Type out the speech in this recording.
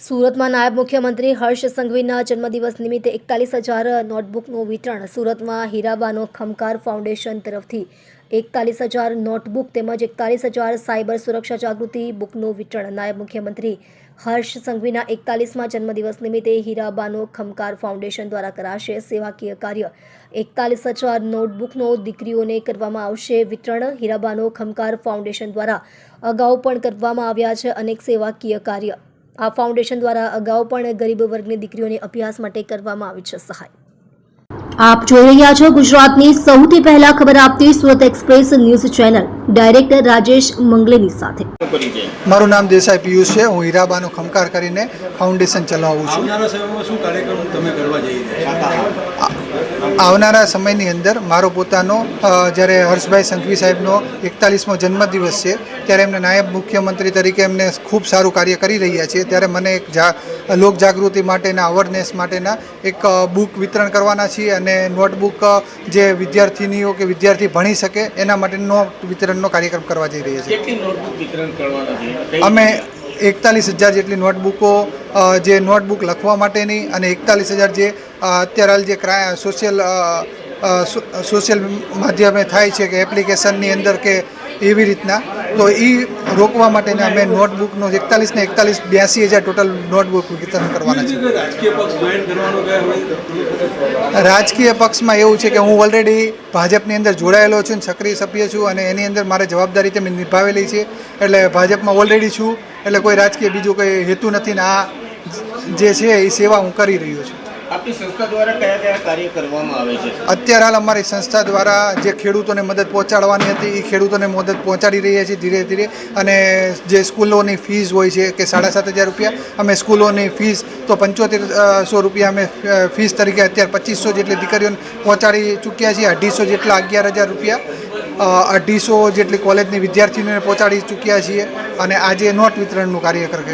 સુરતમાં નાયબ મુખ્યમંત્રી હર્ષ સંઘવીના જન્મદિવસ નિમિત્તે એકતાલીસ હજાર નોટબુકનું વિતરણ સુરતમાં હીરાબાનો ખમકાર ફાઉન્ડેશન તરફથી. એકતાલીસ હજાર નોટબુક તેમજ એકતાલીસ હજાર સાયબર સુરક્ષા જાગૃતિ બુકનું વિતરણ નાયબ મુખ્યમંત્રી હર્ષ સંઘવીના એકતાલીસમાં જન્મદિવસ નિમિત્તે હીરાબાનો ખમકાર ફાઉન્ડેશન દ્વારા કરાશે સેવાકીય કાર્ય. એકતાલીસ હજાર નોટબુકનો દીકરીઓને કરવામાં આવશે વિતરણ. હીરાબાનો ખમકાર ફાઉન્ડેશન દ્વારા અગાઉ પણ કરવામાં આવ્યા છે અનેક સેવાકીય કાર્ય. આ ફાઉન્ડેશન દ્વારા અગાઉ પણ ગરીબ વર્ગની દીકરીઓને અભ્યાસ માટે કરવામાં આવી છે સહાય. આપ જોઈ રહ્યા છો ગુજરાતની સૌથી પહેલા ખબર આપતી Surat express news channel director Rajesh મંગલેની સાથે. મારું નામ દેસાઈ પિયુષ છે. હું હીરાબાનો ખમકાર કરીને ફાઉન્ડેશન ચલાવું છું. આવનારા સમયની અંદર મારો પોતાનો જ્યારે હર્ષભાઈ સંઘવી સાહેબનો એકતાલીસમો જન્મદિવસ છે ત્યારે એમને નાયબ મુખ્યમંત્રી તરીકે એમને ખૂબ સારું કાર્ય કરી રહ્યા છે. ત્યારે મને એક જા લોક જાગૃતિ માટેના અવેરનેસ માટેના એક બુક વિતરણ કરવાના છીએ અને નોટબુક જે વિદ્યાર્થીનીઓ કે વિદ્યાર્થી ભણી શકે એના માટેનો વિતરણનો કાર્યક્રમ કરવા જઈ રહ્યા છીએ અમે એકતાલીસ હજાર જેટલી નોટબુકો જે નોટબુક લખવા માટેની અને એકતાલીસ હજાર જે અત્યારે હાલ જે ક્રાય સોશિયલ સોશિયલ માધ્યમે થાય છે કે એપ્લિકેશનની અંદર કે એવી રીતના તો એ રોકવા માટેના અમે નોટબુકનો એકતાલીસ ને એકતાલીસ બ્યાસી હજાર ટોટલ નોટબુક વિતરણ કરવાના છે. રાજકીય પક્ષમાં એવું છે કે હું ઓલરેડી ભાજપની અંદર જોડાયેલો છું સક્રિય સભ્ય છું અને એની અંદર મારે જવાબદારી તેમ નિભાવેલી છે એટલે ભાજપમાં ઓલરેડી છું એટલે કોઈ રાજકીય બીજું કોઈ હેતુ નથી ને આ જે છે એ સેવા હું કરી રહ્યો છું. અત્યારે હાલ અમારી સંસ્થા દ્વારા જે ખેડૂતોને મદદ પહોંચાડવાની હતી એ ખેડૂતોને મદદ પહોંચાડી રહ્યા છીએ ધીરે ધીરે. અને જે સ્કૂલોની ફીસ હોય છે, કે સાડા સાત હજાર રૂપિયા, અમે સ્કૂલોની ફીસ, તો પંચોતેર સો રૂપિયા અમે ફીસ તરીકે અત્યારે પચીસો જેટલી દીકરીઓને પહોંચાડી ચૂક્યા છીએ, અઢીસો જેટલા અગિયાર હજાર રૂપિયા. અઢીસો જેટલી કોલેજની વિદ્યાર્થીઓને પહોંચાડી ચૂક્યા છીએ. અને આજે નોટ વિતરણનું કાર્ય કરે